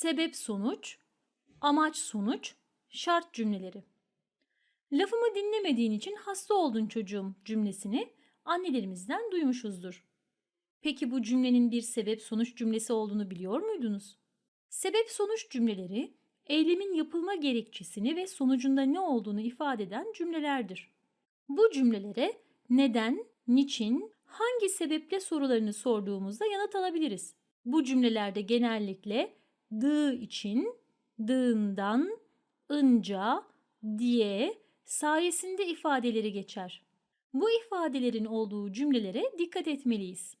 sebep sonuç, amaç sonuç, şart cümleleri. Lafımı dinlemediğin için hasta oldun çocuğum cümlesini annelerimizden duymuşuzdur. Peki bu cümlenin bir sebep sonuç cümlesi olduğunu biliyor muydunuz? Sebep sonuç cümleleri eylemin yapılma gerekçesini ve sonucunda ne olduğunu ifade eden cümlelerdir. Bu cümlelere neden, niçin, hangi sebeple sorularını sorduğumuzda yanıt alabiliriz. Bu cümlelerde genellikle dı için, dığından, ınca, diye, sayesinde ifadeleri geçer. Bu ifadelerin olduğu cümlelere dikkat etmeliyiz.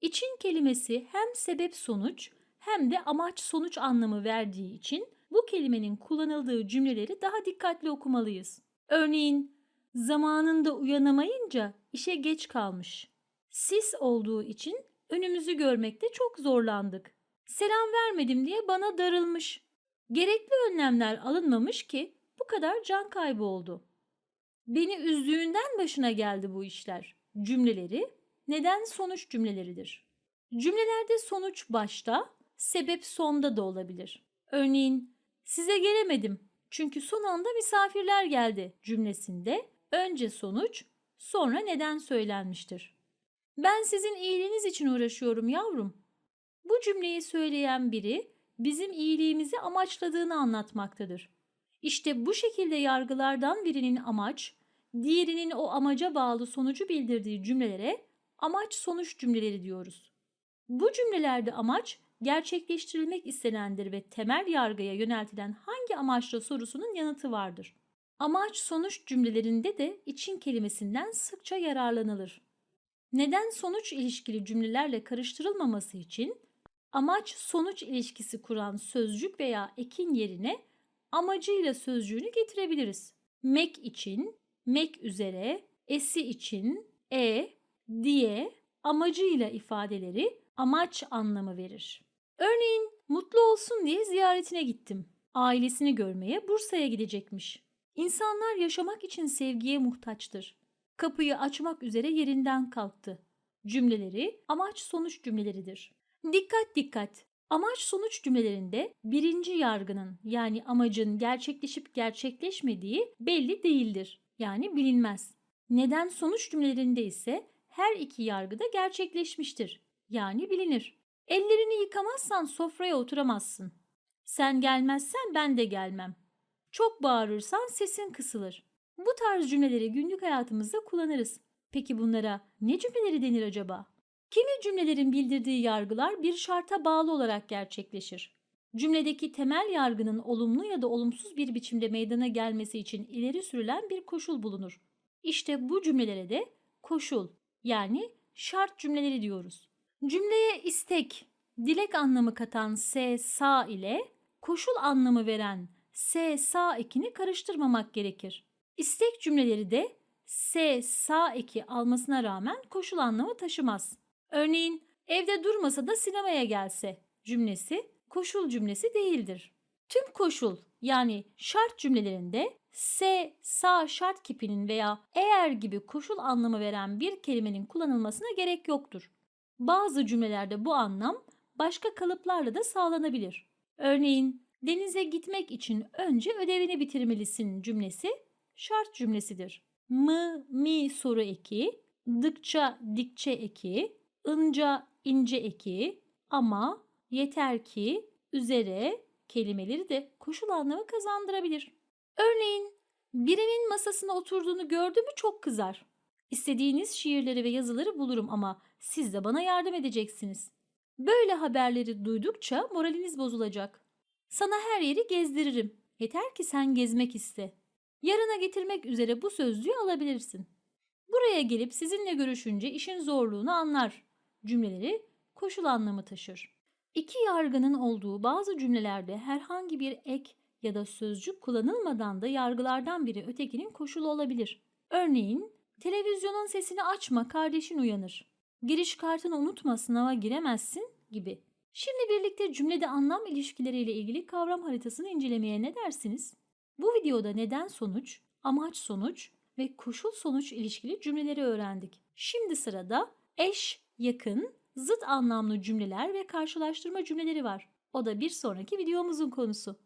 İçin kelimesi hem sebep sonuç hem de amaç sonuç anlamı verdiği için bu kelimenin kullanıldığı cümleleri daha dikkatli okumalıyız. Örneğin zamanında uyanamayınca işe geç kalmış. Sis olduğu için önümüzü görmekte çok zorlandık. Selam vermedim diye bana darılmış. Gerekli önlemler alınmamış ki bu kadar can kaybı oldu. Beni üzdüğünden başına geldi bu işler. Cümleleri neden sonuç cümleleridir. Cümlelerde sonuç başta, sebep sonda da olabilir. Örneğin size gelemedim çünkü son anda misafirler geldi cümlesinde önce sonuç, sonra neden söylenmiştir. Ben sizin iyiliğiniz için uğraşıyorum yavrum. Bu cümleyi söyleyen biri bizim iyiliğimizi amaçladığını anlatmaktadır. İşte bu şekilde yargılardan birinin amaç, diğerinin o amaca bağlı sonucu bildirdiği cümlelere amaç sonuç cümleleri diyoruz. Bu cümlelerde amaç gerçekleştirilmek istenendir ve temel yargıya yöneltilen hangi amaçla sorusunun yanıtı vardır. Amaç sonuç cümlelerinde de için kelimesinden sıkça yararlanılır. Neden sonuç ilişkili cümlelerle karıştırılmaması için amaç sonuç ilişkisi kuran sözcük veya ekin yerine amacıyla sözcüğünü getirebiliriz. Mek için, mek üzere, esi için, e, diye amacıyla ifadeleri amaç anlamı verir. Örneğin mutlu olsun diye ziyaretine gittim. Ailesini görmeye Bursa'ya gidecekmiş. İnsanlar yaşamak için sevgiye muhtaçtır. Kapıyı açmak üzere yerinden kalktı. Cümleleri amaç sonuç cümleleridir. Dikkat dikkat! Amaç sonuç cümlelerinde birinci yargının yani amacın gerçekleşip gerçekleşmediği belli değildir. Yani bilinmez. Neden sonuç cümlelerinde ise her iki yargı da gerçekleşmiştir. Yani bilinir. Ellerini yıkamazsan sofraya oturamazsın. Sen gelmezsen ben de gelmem. Çok bağırırsan sesin kısılır. Bu tarz cümleleri günlük hayatımızda kullanırız. Peki bunlara ne cümleleri denir acaba? Kimi cümlelerin bildirdiği yargılar bir şarta bağlı olarak gerçekleşir. Cümledeki temel yargının olumlu ya da olumsuz bir biçimde meydana gelmesi için ileri sürülen bir koşul bulunur. İşte bu cümlelere de koşul yani şart cümleleri diyoruz. Cümleye istek, dilek anlamı katan s sa ile koşul anlamı veren s sa ekini karıştırmamak gerekir. İstek cümleleri de s sa eki almasına rağmen koşul anlamı taşımaz. Örneğin evde durmasa da sinemaya gelse cümlesi koşul cümlesi değildir. Tüm koşul yani şart cümlelerinde se, sa şart kipinin veya eğer gibi koşul anlamı veren bir kelimenin kullanılmasına gerek yoktur. Bazı cümlelerde bu anlam başka kalıplarla da sağlanabilir. Örneğin denize gitmek için önce ödevini bitirmelisin cümlesi şart cümlesidir. Mı, mi soru eki, dıkça, dikçe eki, ınca, ince eki, ama, yeter ki, üzere kelimeleri de koşul anlamı kazandırabilir. Örneğin birinin masasına oturduğunu gördü mü çok kızar. İstediğiniz şiirleri ve yazıları bulurum ama siz de bana yardım edeceksiniz. Böyle haberleri duydukça moraliniz bozulacak. Sana her yeri gezdiririm. Yeter ki sen gezmek iste. Yarına getirmek üzere bu sözlüğü alabilirsin. Buraya gelip sizinle görüşünce işin zorluğunu anlar. Cümleleri koşul anlamı taşır. İki yargının olduğu bazı cümlelerde herhangi bir ek ya da sözcük kullanılmadan da yargılardan biri ötekinin koşulu olabilir. Örneğin, televizyonun sesini açma kardeşin uyanır. Giriş kartını unutma sınava giremezsin gibi. Şimdi birlikte cümlede anlam ilişkileriyle ilgili kavram haritasını incelemeye ne dersiniz? Bu videoda neden sonuç, amaç sonuç ve koşul sonuç ilişkili cümleleri öğrendik. Şimdi sırada eş, yakın, zıt anlamlı cümleler ve karşılaştırma cümleleri var. O da bir sonraki videomuzun konusu.